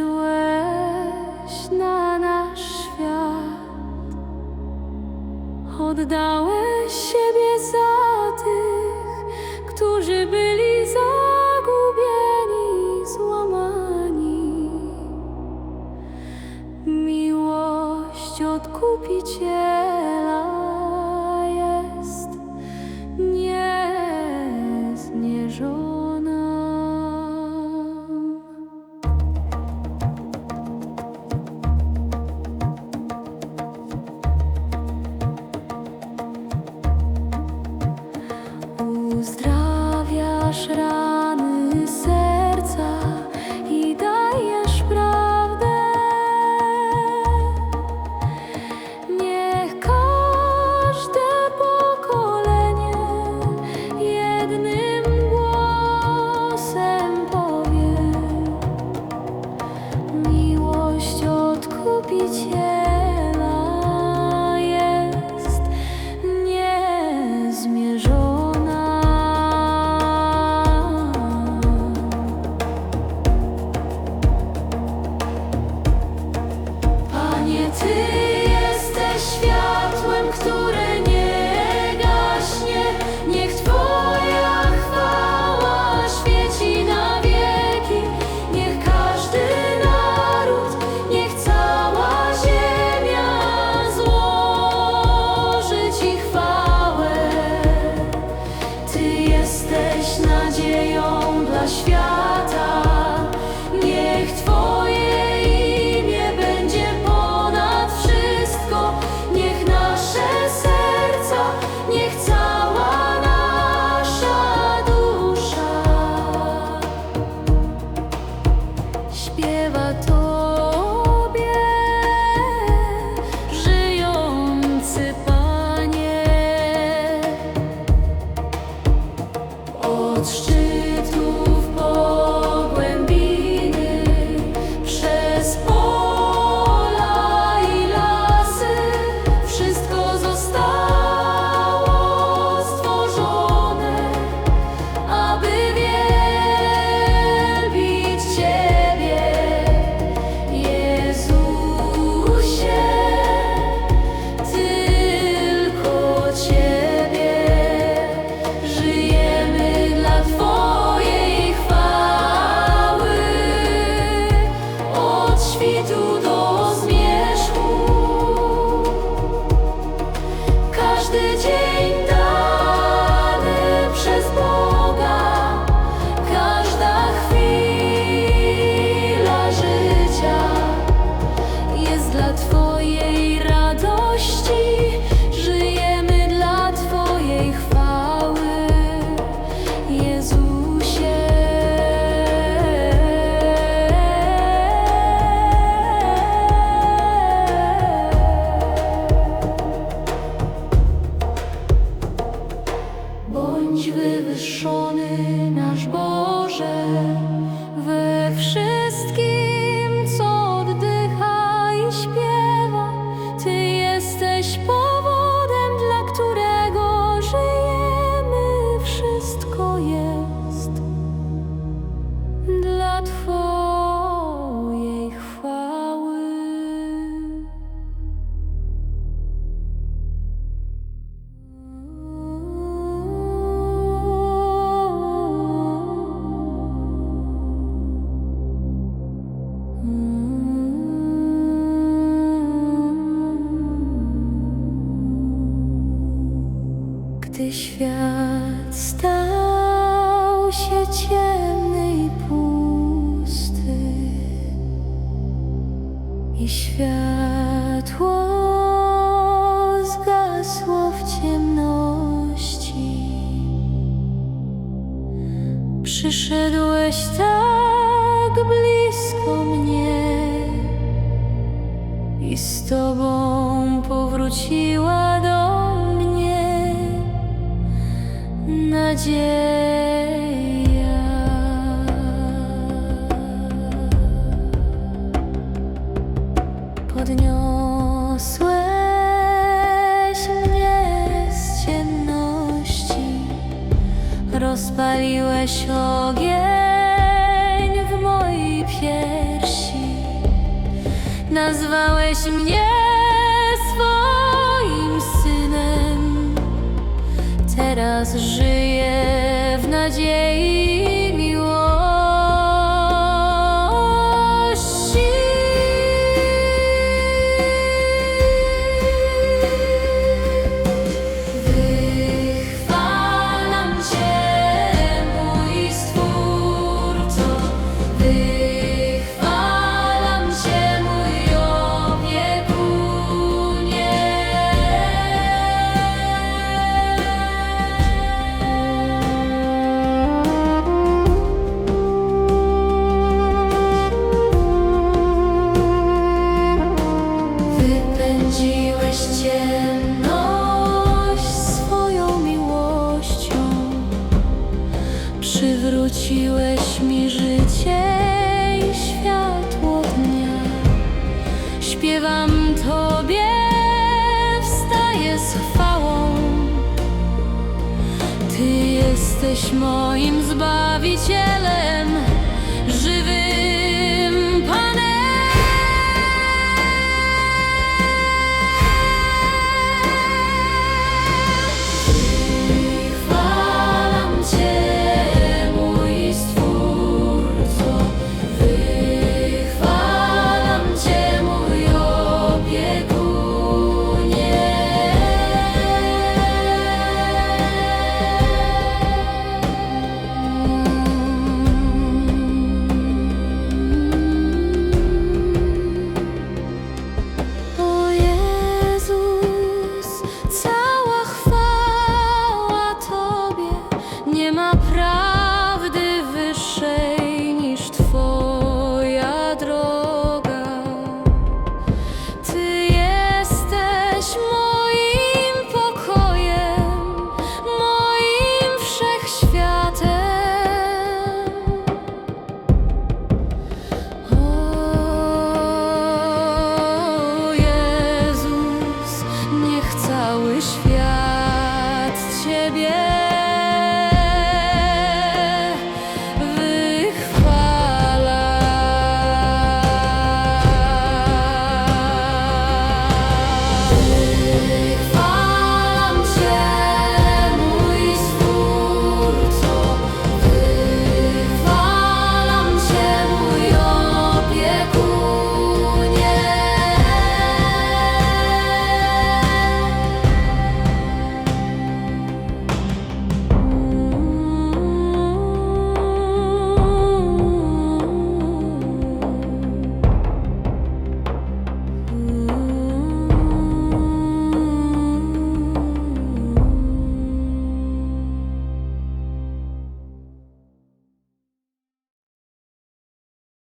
przyszedłeś na nasz świat. Oddałeś siebie za tych, którzy byli zagubieni, złamani. Miłość odkupicie. Ty jesteś nadzieją dla świata. світу. Gdy świat stał się ciemny i pusty I światło zgasło w ciemności Przyszedłeś tak blisko mnie I z Tobą powróciła do nadzieja. Podniosłeś mnie z ciemności, rozpaliłeś ogień w mojej piersi, nazwałeś mnie. teraz żyję. Przywróciłeś mi życie i światło dnia. Śpiewam Tobie, wstaję z chwałą. Ty jesteś moim zbawicielem,